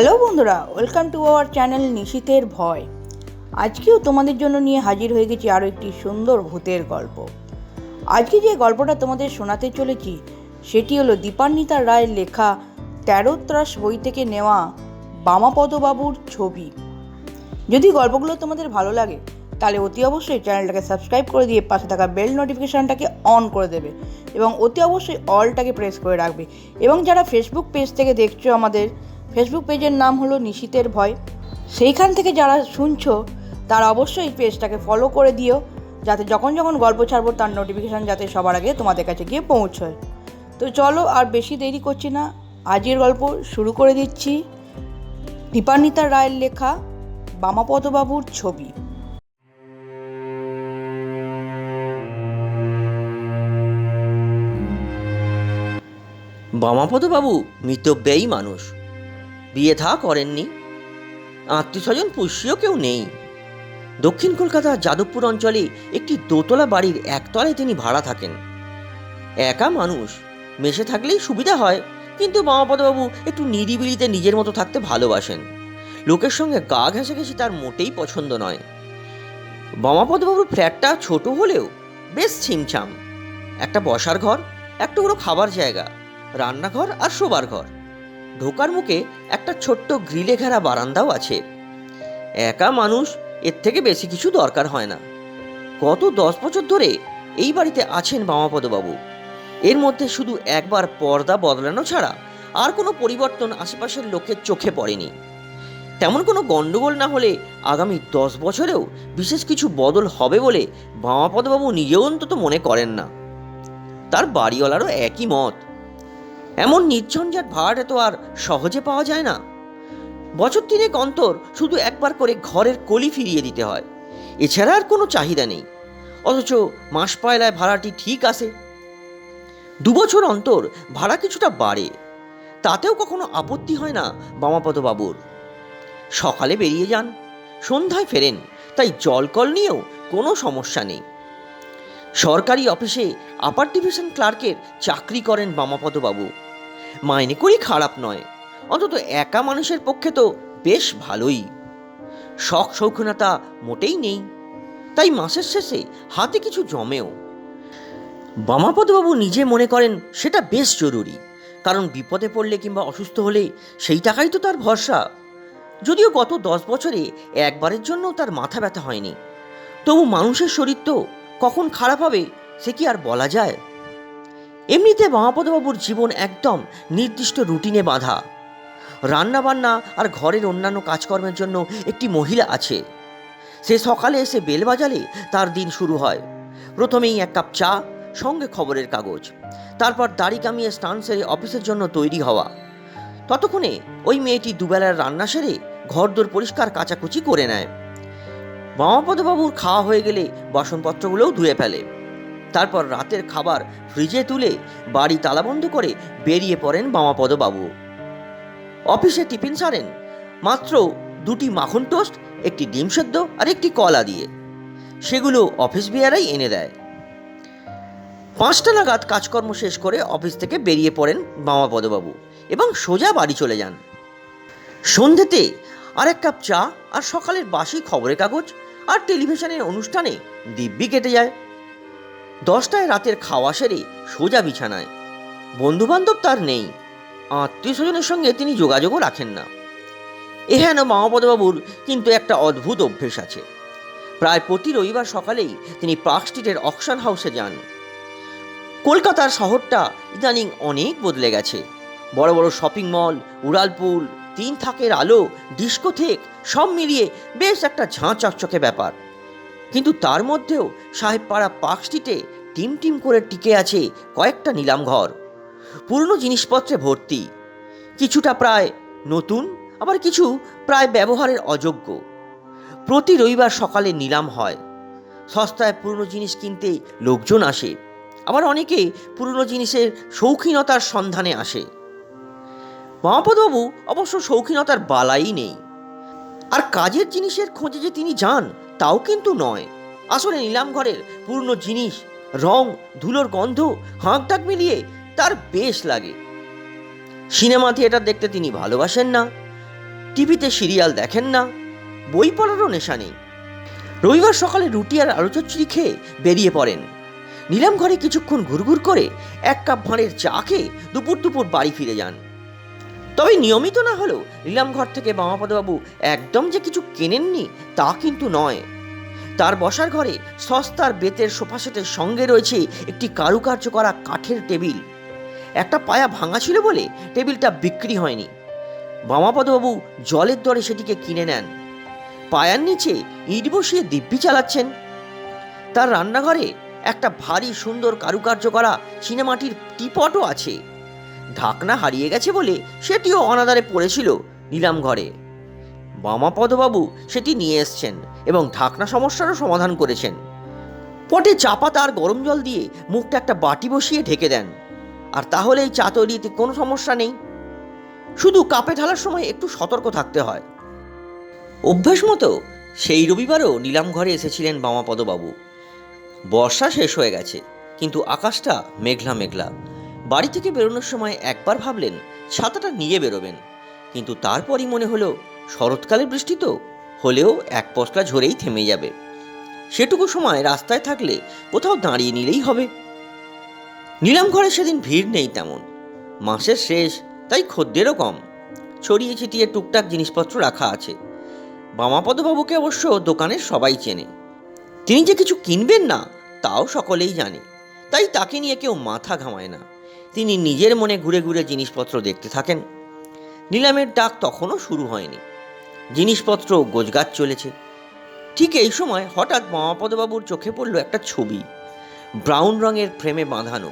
Hello বন্ধুরা, welcome to our channel নিশীতের ভয়। আজকেও তোমাদের জন্য নিয়ে হাজির হয়ে গেছি আরও একটি সুন্দর ভূতের গল্প। আজকে যে গল্পটা তোমাদের শোনাতে চলেছি, সেটি হলো দীপান্বিতা রায়ের লেখা তেরো ত্রাস বই থেকে নেওয়া বামাপদবাবুর ছবি। যদি গল্পগুলো তোমাদের ভালো লাগে, তাহলে অতি অবশ্যই চ্যানেলটাকে সাবস্ক্রাইব করে দিয়ে পাশে থাকা বেল নোটিফিকেশানটাকে অন করে দেবে এবং অতি অবশ্যই অলটাকে প্রেস করে রাখবে। এবং যারা ফেসবুক পেজ থেকে দেখছ আমাদের ফেসবুক পেজের নাম হলো নিশীতের ভয়। সেইখান থেকে যারা শুনছো, তারা অবশ্যই পেজটাকে ফলো করে দিও, যাতে যখন যখন গল্প ছাড়বো তার নোটিফিকেশান যাতে সবার আগে তোমাদের কাছে গিয়ে পৌঁছয়। তো চলো আর বেশি দেরি করছি না, আজকের গল্প শুরু করে দিচ্ছি। দীপান্বিতা রায়ের লেখা, বামাপদবাবুর ছবি। বামাপদবাবু মিতব্যয়ী মানুষ। বিয়ে থা করেননি। আত্মীয় স্বজন পুষ্যও কেউ নেই। দক্ষিণ কলকাতার যাদবপুর অঞ্চলে একটি দোতলা বাড়ির একতলায় তিনি ভাড়া থাকেন। একা মানুষ মেশে থাকলেই সুবিধা হয়, কিন্তু বামাপদবাবু একটু নিরিবিলিতে নিজের মতো থাকতে ভালোবাসেন। লোকের সঙ্গে গা ঘেঁষাঘেঁষি তার মোটেই পছন্দ নয়। বামাপদবাবুর ফ্ল্যাটটা ছোট হলেও বেশ ছিমছাম। একটা বসার ঘর, একটা টুকরো খাবার জায়গা, রান্নাঘর আর শোবার ঘর। ঢোকার মুখে একটা ছোট্ট গ্রিলে ঘেরা বারান্দাও আছে। একা মানুষ, এর থেকে বেশি কিছু দরকার হয় না। গত দশ বছর ধরে এই বাড়িতে আছেন বামাপদবাবু। এর মধ্যে শুধু একবার পর্দা বদলানো ছাড়া আর কোনো পরিবর্তন আশেপাশের লোকের চোখে পড়েনি। তেমন কোনো গণ্ডগোল না হলে আগামী দশ বছরেও বিশেষ কিছু বদল হবে বলে বামাপদবাবু নিজেও অন্তত মনে করেন না। তার বাড়িওয়ালারও একই মত। এমন নির্ঝঞ্ঝাট ভাড়াটা তো আর সহজে পাওয়া যায় না। বছর তিনেক অন্তর শুধু একবার করে ঘরের কলি ফিরিয়ে দিতে হয়। এছাড়া আর কোনো চাহিদা নেই। অথচ মাস পয়লায় ভাড়াটি ঠিক আসে দু বছর অন্তর ভাড়া কিছুটা বাড়ে। তাতেও কখনো আপত্তি হয় না বামাপদ বাবুর সকালে বেরিয়ে যান, সন্ধ্যায় ফেরেন, তাই জলকল নিয়েও কোনো সমস্যা নেই। সরকারি অফিসে আপার ডিভিশন ক্লার্কের চাকরি করেন বামাপদবাবু। মাইনে করি খারাপ নয়। অন্তত একা মানুষের পক্ষে তো বেশ ভালোই। শখ শৌখিনতা মোটেই নেই। তাই মাসের শেষে হাতে কিছু জমেও। বামাপদবাবু নিজে মনে করেন সেটা বেশ জরুরি। কারণ বিপদে পড়লে কিংবা অসুস্থ হলে সেই টাকাই তো তার ভরসা। যদিও গত দশ বছরে একবারের জন্য তার মাথা ব্যথা হয়নি। তবু মানুষের শরীর তো কখন খারাপ হবে সে কি আর বলা যায়? এমনিতে মহাপদবাবুর জীবন একদম নির্দিষ্ট রুটিনে বাঁধা। রান্নাবান্না আর ঘরের অন্যান্য কাজকর্মের জন্য একটি মহিলা আছে। সে সকালে এসে বেল বাজালে তার দিন শুরু হয়। প্রথমেই এক কাপ চা, সঙ্গে খবরের কাগজ। তারপর দাড়ি কামিয়ে স্নান সেরে অফিসের জন্য তৈরি হওয়া। ততক্ষণে ওই মেয়েটি দুবেলার রান্না সেরে ঘরদোর পরিষ্কার কাচাকুচি করে নেয়। বামাপদবাবুর খাওয়া হয়ে গেলে বাসনপত্রগুলোও ধুয়ে ফেলে। তারপর রাতের খাবার ফ্রিজে তুলে বাড়ি তালাবন্ধ করে বেরিয়ে পড়েন বামাপদবাবু অফিসে টিফিন সারেন। মাত্র দুটি মাখন টোস্ট, একটি ডিম সেদ্ধ আর একটি কলা দিয়ে। সেগুলো অফিস বিয়ারাই এনে দেয়। পাঁচটা নাগাদ কাজকর্ম শেষ করে অফিস থেকে বেরিয়ে পড়েন বামাপদবাবু এবং সোজা বাড়ি চলে যান। সন্ধ্যেতে আর এক কাপ চা আর সকালের বাসি খবরের কাগজ আর টেলিভিশনের অনুষ্ঠানে দিব্যি কেটে যায়। দশটায় রাতের খাওয়া সেরে সোজা বিছানায়। বন্ধুবান্ধব তার নেই। আত্মীয় স্বজনের সঙ্গে তিনি যোগাযোগও রাখেন না। এহেন মামাপদবাবুর কিন্তু একটা অদ্ভুত অভ্যেস আছে। প্রায় প্রতি রবিবার সকালেই তিনি পার্ক স্ট্রিটের অকশন হাউসে যান। কলকাতার শহরটা ইদানিং অনেক বদলে গেছে। বড় বড় শপিং মল উড়ালপুল তিন থাকের আলো, ডিস্কোথেক সব মিলিয়ে বেশ একটা ঝাঁ চকচকে ব্যাপার। কিন্তু তার মধ্যেও সাহেবপাড়া পার্ক স্ট্রিটে টিম টিম করে টিকে আছে কয়েকটা নিলাম ঘর। পুরনো জিনিসপত্রে ভর্তি। কিছুটা প্রায় নতুন, আবার কিছু প্রায় ব্যবহারের অযোগ্য। প্রতি রবিবার সকালে নিলাম হয়। সস্তায় পুরনো জিনিস কিনতে লোকজন আসে। আবার অনেকে পুরনো জিনিসের শৌখিনতার সন্ধানে আসে। মহাপদবাবু অবশ্য শৌখিনতার বালাই নেই। আর কাজের জিনিসের খোঁজে যে তিনি যান তাও কিন্তু নয়। আসলে নিলাম ঘরের পুরনো জিনিস, রং, ধুলোর গন্ধ হাঁক ডাক মিলিয়ে তার বেশ লাগে। সিনেমা থিয়েটার দেখতে তিনি ভালোবাসেন না, টিভিতে সিরিয়াল দেখেন না, বই পড়ারও নেশা নেই। রবিবার সকালে রুটি আর আলু চচ্চড়ি খেয়ে বেরিয়ে পড়েন। নিলাম ঘরে কিছুক্ষণ ঘুরঘুর করে এক কাপ ভাঁড়ের চা খেয়ে দুপুর দুপুর বাড়ি ফিরে যান। তবে নিয়মিত না হলেও নিলাম ঘর থেকে বামাপদবাবু একদম যে কিছু কেনেননি তা কিন্তু নয়। তার বসার ঘরে সস্তার বেতের সোফা সেটের সঙ্গে রয়েছে একটি কারুকার্য করা কাঠের টেবিল। একটা পায়া ভাঙা ছিল বলে টেবিলটা বিক্রি হয়নি। বামাপদবাবু জলের দরে সেটিকে কিনে নেন। পায়ার নিচে ইট বসিয়ে দিব্যি চালাচ্ছেন। তার রান্নাঘরে একটা ভারী সুন্দর কারুকার্য করা সিনেমাটির টিপটও আছে। ঢাকনা হারিয়ে গেছে বলে সেটিও অনাদারে পড়েছিল নিলাম ঘরে। বামাপদবাবু সেটি নিয়ে এসছেন এবং ঢাকনা সমস্যারও সমাধান করেছেন। পটে চাপা তার গরম জল দিয়ে মুখটা একটা বাটি বসিয়ে ঢেকে দেন। আর তাহলে এই চা তৈরিতে কোনো সমস্যা নেই? শুধু কাপে ঢালার সময় একটু সতর্ক থাকতে হয়। অভ্যাস মতো সেই রবিবারও নিলাম ঘরে এসেছিলেন বামাপদবাবু। বর্ষা শেষ হয়ে গেছে, কিন্তু আকাশটা মেঘলা মেঘলা। বাড়ি থেকে বেরোনোর সময় একবার ভাবলেন ছাতাটা নিয়ে বেরোবেন। কিন্তু তারপরই মনে হলো, শরৎকালের বৃষ্টি তো, হলেও এক পশলা ঝরেই থেমে যাবে। সেটুকু সময় রাস্তায় থাকলে কোথাও দাঁড়িয়ে নিলেই হবে। নিলাম ঘরে সেদিন ভিড় নেই তেমন। মাসের শেষ, তাই খদ্দেরও কম। ছড়িয়ে ছিটিয়ে টুকটাক জিনিসপত্র রাখা আছে। বামাপদবাবুকে অবশ্য দোকানের সবাই চেনে। তিনি যে কিছু কিনবেন না, তাও সকলেই জানে। তাই তাকে নিয়ে কেউ মাথা ঘামায় না। তিনি নিজের মনে ঘুরে ঘুরে জিনিসপত্র দেখতে থাকেন। নিলামের ডাক তখনও শুরু হয়নি। জিনিসপত্র গোজগাছ চলেছে। ঠিক এই সময় হঠাৎ মামাপদবাবুর চোখে পড়ল একটা ছবি। ব্রাউন রঙের ফ্রেমে বাঁধানো।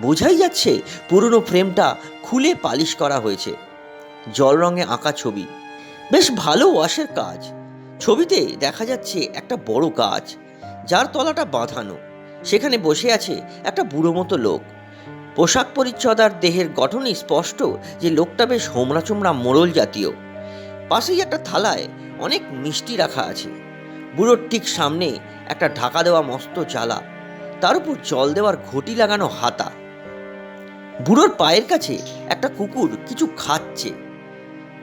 বোঝাই যাচ্ছে পুরনো ফ্রেমটা খুলে পালিশ করা হয়েছে। জল রঙে আঁকা ছবি। বেশ ভালো ওয়াশের কাজ। ছবিতে দেখা যাচ্ছে একটা বড় গাছ, যার তলাটা বাঁধানো। সেখানে বসে আছে একটা বুড়ো মতো লোক। পোশাক পরিচ্ছদ আর দেহের গঠনই স্পষ্ট যে লোকটা বেশ হোমরা চোমরা মোড়ল জাতীয়। পাশেই একটা থালায় অনেক মিষ্টি রাখা আছে। বুড়োর ঠিক সামনে একটা ঢাকা দেওয়া মস্ত জ্বালা। তার উপর জল দেওয়ার ঘটি লাগানো হাতা। বুড়োর পায়ের কাছে একটা কুকুর কিছু খাচ্ছে।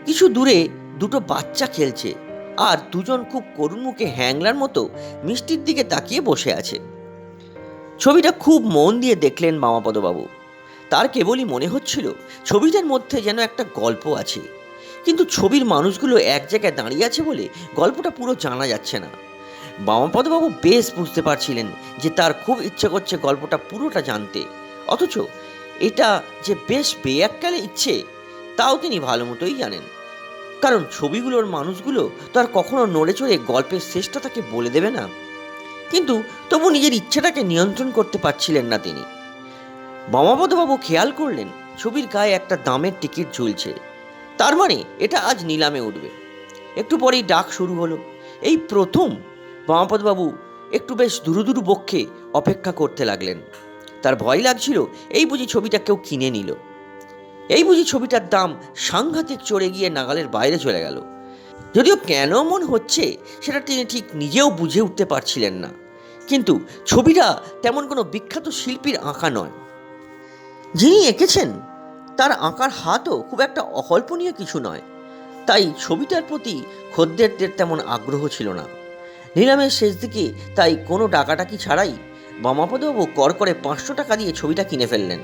কিছু দূরে দুটো বাচ্চা খেলছে আর দুজন খুব করুণ মুখে হ্যাংলার মতো মিষ্টির দিকে তাকিয়ে বসে আছে। ছবিটা খুব মন দিয়ে দেখলেন মামাপদবাবু। তার কেবলই মনে হচ্ছিল ছবিটার মধ্যে যেন একটা গল্প আছে। কিন্তু ছবির মানুষগুলো এক জায়গায় দাঁড়িয়ে আছে বলে গল্পটা পুরো জানা যাচ্ছে না। বামাপদবাবু বেশ বুঝতে পারছিলেন যে তার খুব ইচ্ছে করছে গল্পটা পুরোটা জানতে। অথচ এটা যে বেশ বেয়াক্কালে ইচ্ছে, তাও তিনি ভালো মতোই জানেন। কারণ ছবিগুলোর মানুষগুলো তো আর কখনো নড়ে চড়ে গল্পের শেষটা তাকে বলে দেবে না। কিন্তু তবু নিজের ইচ্ছেটাকে নিয়ন্ত্রণ করতে পারছিলেন না তিনি। বামাপদবাবু খেয়াল করলেন ছবির গায়ে একটা দামের টিকিট ঝুলছে। তার মানে এটা আজ নিলামে উঠবে। একটু পরেই ডাক শুরু হলো। এই প্রথম বামাপদবাবু একটু বেশ দুরু দুরু বক্ষে অপেক্ষা করতে লাগলেন। তার ভয় লাগছিল, এই বুঝি ছবিটা কেউ কিনে নিল। এই বুঝি ছবিটার দাম সাংঘাতিক চড়ে গিয়ে নাগালের বাইরে চলে গেল। যদিও কেন মন হচ্ছে, সেটা তিনি ঠিক নিজেও বুঝে উঠতে পারছিলেন না। কিন্তু ছবিটা তেমন কোনো বিখ্যাত শিল্পীর আঁকা নয়। যিনি এঁকেছেন, তার আঁকার হাতও খুব একটা অকল্পনীয় কিছু নয়। তাই ছবিটার প্রতি খদ্দেরদের তেমন আগ্রহ ছিল না। নিলামের শেষ দিকে তাই কোনো ডাকাটাকি ছাড়াই বামাপদবাবু কর করে পাঁচশো টাকা দিয়ে ছবিটা কিনে ফেললেন।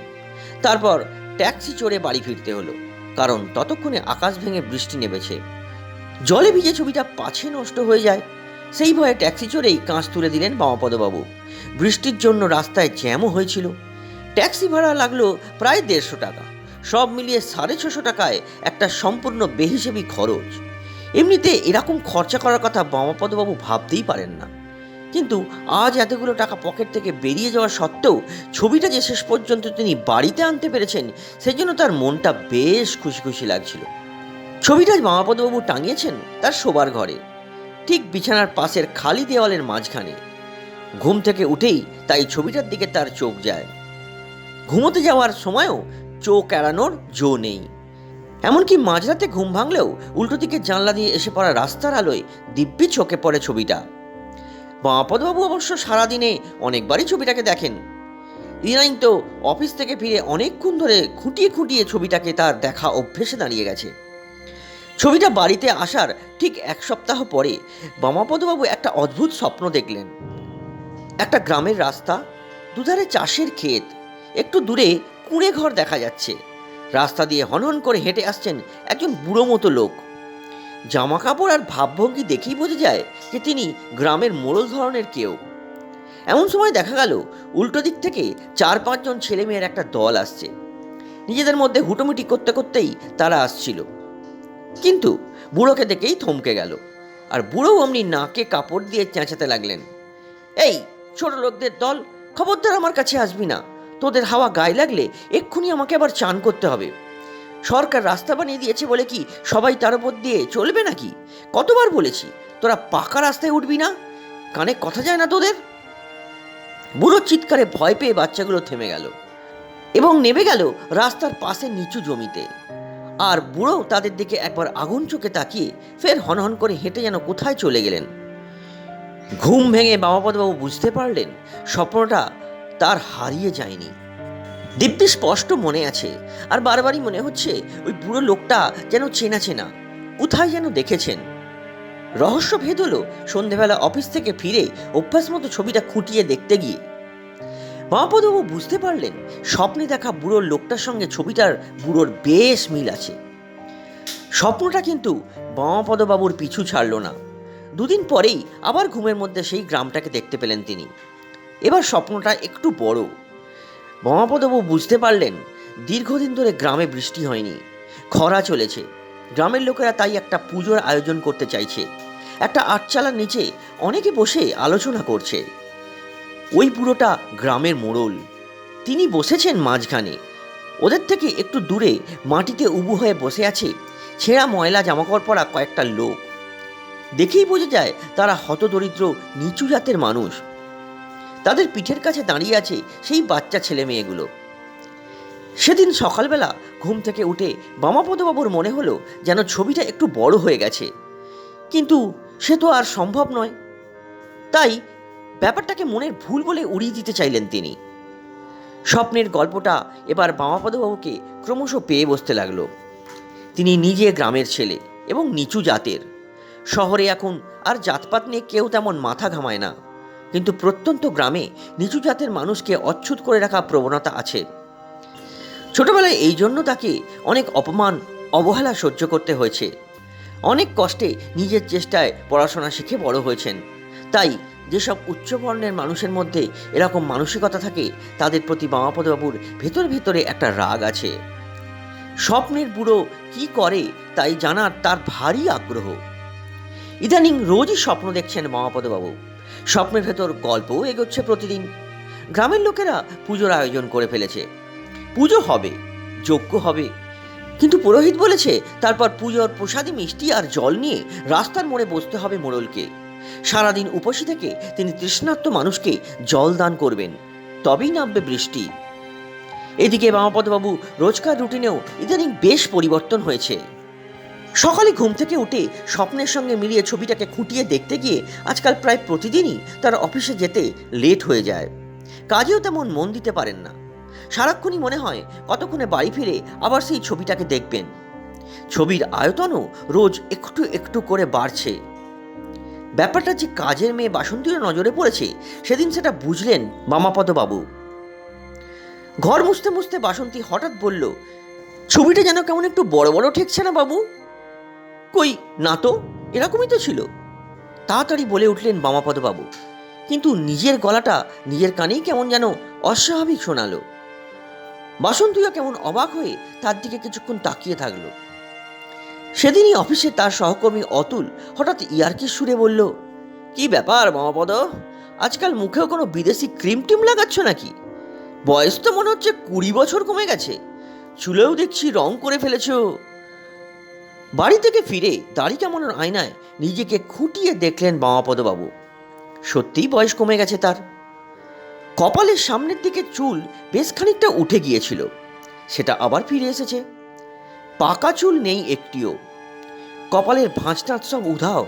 তারপর ট্যাক্সি চড়ে বাড়ি ফিরতে হলো, কারণ ততক্ষণে আকাশ ভেঙে বৃষ্টি নেমেছে। জলে ভিজে ছবিটা পাছে নষ্ট হয়ে যায়। সেই ভয়ে ট্যাক্সি চড়েই কাঁচ তুলে দিলেন বামাপদবাবু। বৃষ্টির জন্য রাস্তায় জ্যামও হয়েছিল। ট্যাক্সি ভাড়া লাগল প্রায় দেড়শো টাকা। সব মিলিয়ে সাড়ে ছশো টাকায় একটা সম্পূর্ণ বেহিসেবি খরচ। এমনিতে এরকম খরচা করার কথা বামাপদবাবু ভাবতেই পারেন না। কিন্তু আজ এতগুলো টাকা পকেট থেকে বেরিয়ে যাওয়া সত্ত্বেও ছবিটা যে শেষ পর্যন্ত তিনি বাড়িতে আনতে পেরেছেন, সেজন্য তার মনটা বেশ খুশি খুশি লাগছিল। ছবিটা মামাপদবাবু টাঙিয়েছেন, তার শোবার ঘরে, ঠিক বিছানার পাশের খালি দেওয়ালের মাঝখানে। ঘুম থেকে উঠেই তাই ছবিটার দিকে তার চোখ যায়। ঘুমোতে যাওয়ার সময়ও চোখ এড়ানোর জো নেই। এমনকি মাঝরাতে ঘুম ভাঙলেও উল্টো দিকে জানলা দিয়ে এসে পড়া রাস্তার আলোয় দিব্যি চোখে পড়ে ছবিটা। বামাপদবাবু অবশ্য সারাদিনে অনেকবারই ছবিটাকে দেখেন। ইদানিং তো অফিস থেকে ফিরে অনেকক্ষণ ধরে খুঁটিয়ে খুঁটিয়ে ছবিটাকে তার দেখা অভ্যেসে দাঁড়িয়ে গেছে। ছবিটা বাড়িতে আসার ঠিক এক সপ্তাহ পরে বামাপদবাবু একটা অদ্ভুত স্বপ্ন দেখলেন। একটা গ্রামের রাস্তা, দুধারে চাষের ক্ষেত একটু দূরে কুঁড়ে ঘর দেখা যাচ্ছে। রাস্তা দিয়ে হনহন করে হেঁটে আসছেন একজন বুড়ো মতো লোক। জামা কাপড় আর ভাবভঙ্গি দেখেই বোঝা যায় যে তিনি গ্রামের মোড়ল ধরনের কেউ। এমন সময় দেখা গেল, উল্টো দিক থেকে চার পাঁচজন ছেলেমেয়ের একটা দল আসছে। নিজেদের মধ্যে হুটোমুটি করতে করতেই তারা আসছিল। কিন্তু বুড়োকে দেখেই থমকে গেল আর বুড়ো অমনি নাকে কাপড় দিয়ে চেঁচাতে লাগলেন। এই ছোট লোকদের দল, খবরদার আমার কাছে আসবি না। তোদের হাওয়া গায়ে লাগলে এক্ষুনি আমাকে আবার চান করতে হবে। সরকার রাস্তা বানিয়ে দিয়েছে বলে কি সবাই তার উপর দিয়ে চলবে নাকি? কতবার বলেছি, তোরা পাকা রাস্তায় উঠবি না? কানে কথা যায় না তোদের? বুড়োর চিৎকারে ভয় পেয়ে বাচ্চাগুলো থেমে গেল এবং নেমে গেল রাস্তার পাশে নিচু জমিতে। আর বুড়ো তাদের দিকে একবার আগুন চোখে তাকিয়ে ফের হনহন করে হেঁটে যেন কোথায় চলে গেলেন। ঘুম ভেঙে বামাপদবাবু বুঝতে পারলেন, স্বপ্নটা তার হারিয়ে যায়নি। দিব্যি স্পষ্ট মনে আছে, আর বারবারই মনে হচ্ছে ওই বুড়ো লোকটা যেন চেনা চেনা। কোথায় যেন দেখেছেন? রহস্য ভেদ হলো সন্ধেবেলা অফিস থেকে ফিরে অভ্যাস মতো ছবিটা খুঁটিয়ে দেখতে গিয়ে। বামাপদবাবু বুঝতে পারলেন, স্বপ্নে দেখা বুড়োর লোকটার সঙ্গে ছবিটার বুড়োর বেশ মিল আছে। স্বপ্নটা কিন্তু বামাপদবাবুর পিছু ছাড়ল না। দুদিন পরেই আবার ঘুমের মধ্যে সেই গ্রামটাকে দেখতে পেলেন তিনি। এবার স্বপ্নটা একটু বড়। বামাপদবাবু বুঝতে পারলেন, দীর্ঘদিন ধরে গ্রামে বৃষ্টি হয়নি। খরা চলেছে। গ্রামের লোকেরা তাই একটা পুজোর আয়োজন করতে চাইছে। একটা আটচালার নিচে অনেকে বসে আলোচনা করছে। ওই পুরোটা গ্রামের মোড়ল। তিনি বসেছেন মাঝখানে। ওদের থেকে একটু দূরে মাটিতে উবু হয়ে বসে আছে ছেঁড়া ময়লা জামাকাপড় পরা কয়েকটা লোক। দেখেই বোঝা যায় তারা হতদরিদ্র, নিচু জাতের মানুষ। তাদের পিঠের কাছে দাঁড়িয়ে আছে সেই বাচ্চা ছেলে মেয়েগুলো। সেদিন সকালবেলা ঘুম থেকে উঠে বামাপদবাবুর মনে হলো যেন ছবিটা একটু বড় হয়ে গেছে। কিন্তু সে তো আর সম্ভব নয়। তাই ব্যাপারটাকে মনের ভুল বলে উড়িয়ে দিতে চাইলেন তিনি। স্বপ্নের গল্পটা এবার বামাপদবাবুকে ক্রমশ পেয়ে বসতে লাগল। তিনি নিজে গ্রামের ছেলে এবং নিচু জাতের। শহরে এখন আর জাতপাত নিয়ে কেউ তেমন মাথা ঘামায় না। কিন্তু প্রত্যন্ত গ্রামে নিচু জাতের মানুষকে অচ্ছুত করে রাখা প্রবণতা আছে। ছোটবেলায় এই জন্য তাকে অনেক অপমান, অবহেলা সহ্য করতে হয়েছে। অনেক কষ্টে নিজের চেষ্টায় পড়াশোনা শিখে বড় হয়েছেন। তাই যেসব উচ্চবর্ণের মানুষের মধ্যে এরকম মানসিকতা থাকে, তাদের প্রতি বামাপদবাবুর ভেতর ভেতরে একটা রাগ আছে। স্বপ্নের বুড়ো কি করে তাই জানার তার ভারী আগ্রহ। ইদানিং রোজই স্বপ্ন দেখছেন বামাপদবাবু। স্বপ্নের ভেতর গল্পও এগোচ্ছে প্রতিদিন। গ্রামের লোকেরা পুজোর আয়োজন করে ফেলেছে। পুজো হবে, যজ্ঞ হবে। কিন্তু পুরোহিত বলেছে, তারপর পুজোর প্রসাদী মিষ্টি আর জল নিয়ে রাস্তার মোড়ে বসতে হবে মোড়লকে। সারাদিন উপসী থেকে তিনি তৃষ্ণার্ত মানুষকে জল দান করবেন। তবেই নামবে বৃষ্টি। এদিকে বামাপদবাবু রোজকার রুটিনেও ইদানিং বেশ পরিবর্তন হয়েছে। সকালে ঘুম থেকে উঠে স্বপ্নের সঙ্গে মিলিয়ে ছবিটাকে খুঁটিয়ে দেখতে গিয়ে আজকাল প্রায় প্রতিদিনই তার অফিসে যেতে লেট হয়ে যায়। কাজেও তেমন মন দিতে পারেন না। সারাক্ষণই মনে হয় কতক্ষণে বাড়ি ফিরে আবার সেই ছবিটাকে দেখবেন। ছবির আয়তনও রোজ একটু একটু করে বাড়ছে। ব্যাপারটা যে কাজের মেয়ে বাসন্তীর নজরে পড়েছে, সেদিন সেটা বুঝলেন বামাপদ বাবু ঘর মুছতে মুছতে বাসন্তী হঠাৎ বলল, ছবিটা যেন কেমন একটু বড় বড় ঠেকছে না বাবু? কই, না তো, এরকমই তো ছিল। তাড়াতাড়ি বলে উঠলেন বামাপদ বাবু কিন্তু নিজের গলাটা নিজের কানেই কেমন যেন অস্বাভাবিক শোনালো। বাসন্তীও কেমন অবাক হয়ে তার দিকে কিছুক্ষণ তাকিয়ে থাকল। সেদিনই অফিসে তার সহকর্মী অতুল হঠাৎ ইয়ার্কির সুরে বলল, কি ব্যাপার মামাপদ আজকাল মুখেও কোনো বিদেশি ক্রিম টিম লাগাচ্ছ নাকি? বয়স তো মনে হচ্ছে কুড়ি বছর কমে গেছে। চুলেও দেখছি রং করে ফেলেছো। বাড়ি থেকে ফিরে দাড়ি কেমন আয়নায় নিজেকে খুঁটিয়ে দেখলেন বামাপদবাবু। সত্যিই বয়স কমে গেছে তার। কপালের সামনের দিকে চুল বেশ খানিকটা উঠে গিয়েছিল। সেটা আবার ফিরে এসেছে। পাকা চুল নেই একটিও। কপালের ভাঁজটাঁচ সব উধাও।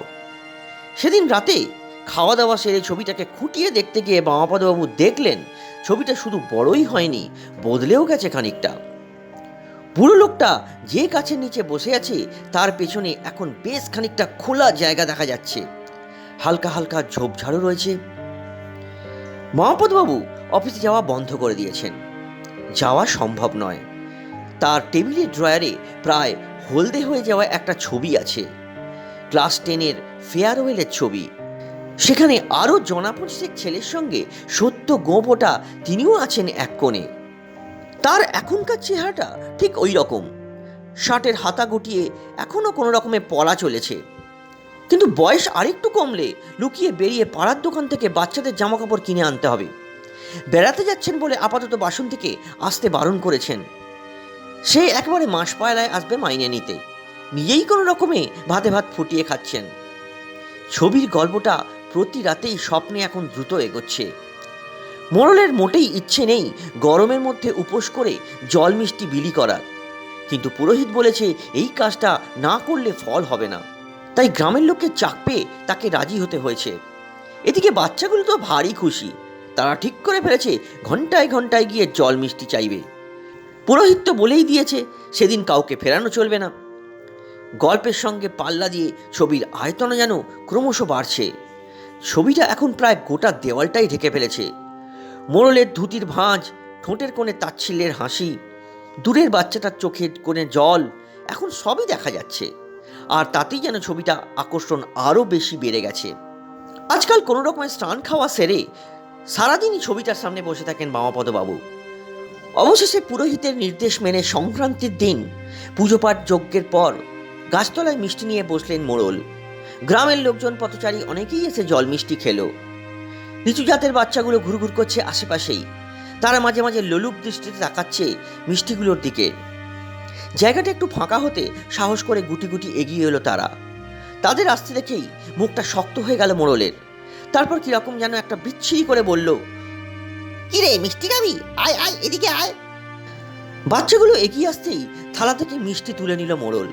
সেদিন রাতে খাওয়া দাওয়া সেরে ছবিটাকে খুঁটিয়ে দেখতে গিয়ে বামাপদবাবু দেখলেন, ছবিটা শুধু বড়ই হয়নি, বদলেও গেছে খানিকটা। বুড়ো লোকটা যে গাছের নিচে বসে আছে, তার পেছনে এখন বেশ খানিকটা খোলা জায়গা দেখা যাচ্ছে। হালকা হালকা ঝোপঝাড়ও রয়েছে। মহাপদবাবু অফিসে যাওয়া বন্ধ করে দিয়েছেন। যাওয়া সম্ভব নয়। তার টেবিলের ড্রয়ারে প্রায় হলদে হয়ে যাওয়া একটা ছবি আছে। ক্লাস টেনের ফেয়ারওয়েলের ছবি। সেখানে আরও জনা পঁচিশেক ছেলের সঙ্গে সত্য গোপটা তিনিও আছেন এক কোণে। তার এখনকার চেহারাটা ঠিক ওই রকম। শার্টের হাতা গুটিয়ে এখনও কোনো রকমে পলা চলেছে। কিন্তু বয়স আরেকটু কমলে লুকিয়ে বেরিয়ে পাড়ার দোকান থেকে বাচ্চাদের জামাকাপড় কিনে আনতে হবে। বেড়াতে যাচ্ছেন বলে আপাতত বাসন থেকে আসতে বারণ করেছেন। সে একেবারে মাস পায়লায় আসবে মাইনে নিতে। নিজেই কোনো রকমে ভাতে ভাত ফুটিয়ে খাচ্ছেন। ছবির গল্পটা প্রতি রাতেই স্বপ্নে এখন দ্রুত এগোচ্ছে। মোড়লের মোটেই ইচ্ছে নেই গরমের মধ্যে উপোস করে জল মিষ্টি বিলি করার। কিন্তু পুরোহিত বলেছে, এই কাজটা না করলে ফল হবে না। তাই গ্রামের লোককে চাক পেয়ে তাকে রাজি হতে হয়েছে। এদিকে বাচ্চাগুলো তো ভারী খুশি। তারা ঠিক করে ফেলেছে, ঘন্টায় ঘন্টায় গিয়ে জল মিষ্টি চাইবে। পুরোহিত তো বলেই দিয়েছে, সেদিন কাউকে ফেরানো চলবে না। গল্পের সঙ্গে পাল্লা দিয়ে ছবির আয়তন যেন ক্রমশ বাড়ছে। ছবিটা এখন প্রায় গোটা দেওয়ালটাই ঢেকে ফেলেছে। মোড়লের ধুতির ভাঁজ, ঠোঁটের কোণে তাচ্ছিল্যের হাসি, দূরের বাচ্চাটার চোখের কোণে জল, এখন সবই দেখা যাচ্ছে। আর তাতেই যেন ছবিটা আকর্ষণ আরও বেশি বেড়ে গেছে। আজকাল কোনো রকমের স্নান খাওয়া সেরে সারাদিনই ছবিটার সামনে বসে থাকেন মামাপদবাবু। অবশেষে পুরোহিতের নির্দেশ মেনে সংক্রান্তির দিন পুজো পাঠ যজ্ঞের পর গাছতলায় মিষ্টি নিয়ে বসলেন মোড়ল। গ্রামের লোকজন পথচারী অনেকেই এসে জল মিষ্টি খেলো। নিচু জাতের বাচ্চাগুলো ঘুরঘুর করছে আশেপাশেই। তারা মাঝে মাঝে লোলুপ দৃষ্টিতে তাকাচ্ছে মিষ্টিগুলোর দিকে। জায়গাটা একটু ফাঁকা হতে সাহস করে গুটি গুটি এগিয়ে এলো তারা। তাদের আসতে দেখেই মুখটা শক্ত হয়ে গেল মোড়লের। তারপর কীরকম যেন একটা বিচ্ছিরি করে বলল, কি রে মিষ্টি খাবি আয় আয়, এদিকে আয়। বাচ্চাগুলো এগিয়ে আসতেই থালা থেকে মিষ্টি তুলে নিল মোড়ল।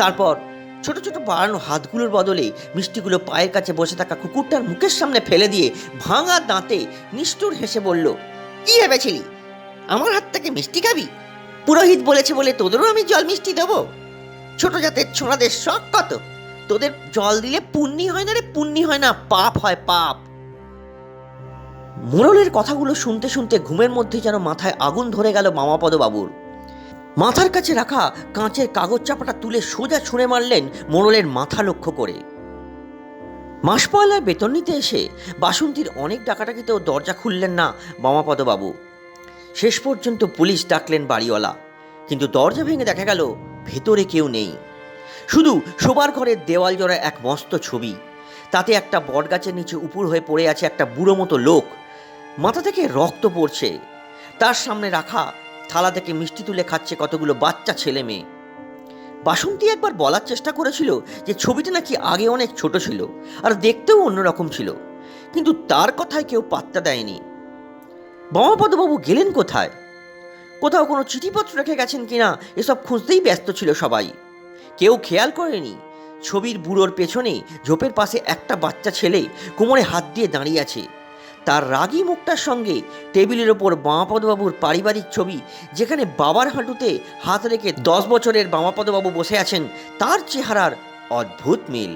তারপর ছোট ছোট বাড়ানো হাতগুলোর বদলে মিষ্টিগুলো পায়ের কাছে বসে থাকা কুকুরটার মুখের সামনে ফেলে দিয়ে ভাঙা দাঁতে নিষ্ঠুর হেসে বলল, কি ভেবেছিলি? আমার হাত থেকে মিষ্টি খাবি? পুরোহিত বলেছে বলে তোদেরও আমি জল মিষ্টি দেবো। ছোট জাতের ছোড়াদের শখ কত? তোদের জল দিলে পুণ্যি হয় না রে, পুণ্যি হয় না, পাপ হয় পাপ। মোড়লের কথাগুলো শুনতে শুনতে ঘুমের মধ্যে যেন মাথায় আগুন ধরে গেল মামাপদ বাবুর মাথার কাছে রাখা কাঁচের কাগজ চাপাটা তুলে সোজা ছুঁড়ে মারলেন মোড়লের মাথা লক্ষ্য করে। মাস পয়লার বেতন নিতে এসে বাসন্তীর অনেক ডাকাটাকিতেও দরজা খুললেন না বামাপদবাবু। শেষ পর্যন্ত পুলিশ ডাকলেন বাড়িওয়ালা, কিন্তু দরজা ভেঙে দেখা গেল ভেতরে কেউ নেই। শুধু শোবার ঘরের দেওয়াল জোড়া এক মস্ত ছবি, তাতে একটা বটগাছের নিচে উপুর হয়ে পড়ে আছে একটা বুড়ো মতো লোক। মাথা থেকে রক্ত পড়ছে, তার সামনে রাখা থালা থেকে মিষ্টি তুলে খাচ্ছে কতগুলো বাচ্চা ছেলে মেয়ে। বাসন্তী একবার বলার চেষ্টা করেছিল যে ছবিটা নাকি আগে অনেক ছোট ছিল আর দেখতেও অন্যরকম ছিল, কিন্তু তার কথায় কেউ পাত্তা দেয়নি। বামাপদবাবু গেলেন কোথায়? কোথাও কোনো চিঠিপত্র রেখে গেছেন কিনা, এসব খুঁজতেই ব্যস্ত ছিল সবাই। কেউ খেয়াল করেনি, ছবির বুড়োর পেছনে ঝোপের পাশে একটা বাচ্চা ছেলে কোমরে হাত দিয়ে দাঁড়িয়ে আছে। তার রাগী মুখটার সঙ্গে টেবিলের ওপর বামাপদবাবুর পারিবারিক ছবি, যেখানে বাবার হাঁটুতে হাত রেখে দশ বছরের বামাপদবাবু বসে আছেন, তার চেহারার অদ্ভুত মিল।